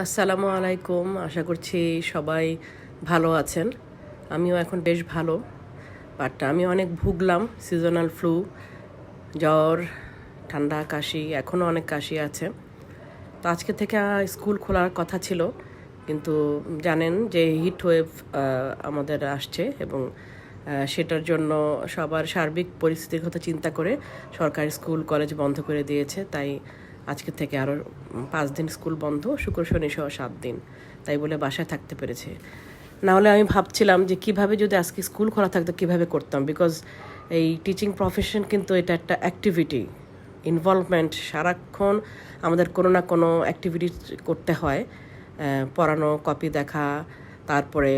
আসসালামু আলাইকুম। আশা করছি সবাই ভালো আছেন। আমিও এখন বেশ ভালো। বাট আমি অনেক ভুগলাম সিজনাল ফ্লু জ্বর, ঠান্ডা, কাশি এখনও অনেক কাশি আছে। তো আজকে থেকে স্কুল খোলার কথা ছিল, কিন্তু জানেন যে হিট ওয়েভ আমাদের আসছে এবং সেটার জন্য সবার সার্বিক পরিস্থিতির কথা চিন্তা করে সরকারি স্কুল, কলেজ বন্ধ করে দিয়েছে। তাই আজকে থেকে আরও পাঁচ দিন স্কুল বন্ধ, শুক্র, শনি সহ সাত দিন। তাই বলে বাসায় থাকতে পেরেছে। না হলে আমি ভাবছিলাম যে কীভাবে যদি আজকে স্কুল খোলা থাকতো, কীভাবে করতাম? বিকজ এই টিচিং প্রফেশন কিন্তু এটা একটা অ্যাক্টিভিটি ইনভলভমেন্ট সারাক্ষণ আমাদের কোনো না কোনো অ্যাক্টিভিটি করতে হয়। পড়ানো কপি দেখা, তারপরে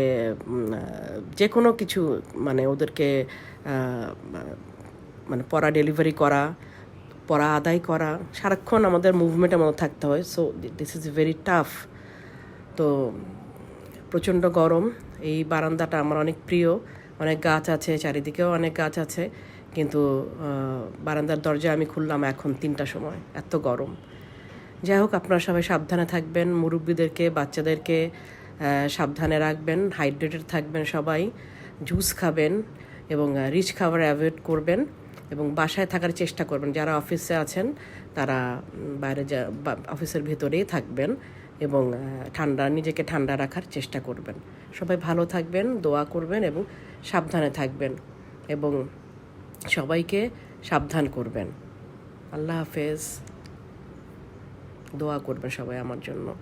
যে কোনো কিছু মানে ওদেরকে মানে পড়া ডেলিভারি করা পড়া, আদায় করা, সারাক্ষণ আমাদের মুভমেন্টের মধ্যে থাকতে হয়। So this is very tough তো, প্রচণ্ড গরম। এই বারান্দাটা আমার অনেক প্রিয়। অনেক গাছ আছে, চারিদিকেও অনেক গাছ আছে। কিন্তু বারান্দার দরজা আমি খুললাম এখন তিনটা সময়। এত গরম। যাই হোক, আপনারা সবাই সাবধানে থাকবেন। মুরব্বীদেরকে, বাচ্চাদেরকে সাবধানে রাখবেন। হাইড্রেটেড থাকবেন সবাই। জুস খাবেন এবং রিচ খাবার অ্যাভয়েড করবেন। এবং বাসায় থাকার চেষ্টা করবেন। যারা অফিসে আছেন, তারা বাইরে যা অফিসের ভেতরেই থাকবেন এবং ঠান্ডা, নিজেকে ঠান্ডা রাখার চেষ্টা করবেন। সবাই ভালো থাকবেন, দোয়া করবেন এবং সাবধানে থাকবেন এবং সবাইকে সাবধান করবেন। আল্লাহ হাফেজ। দোয়া করবেন সবাই আমার জন্য।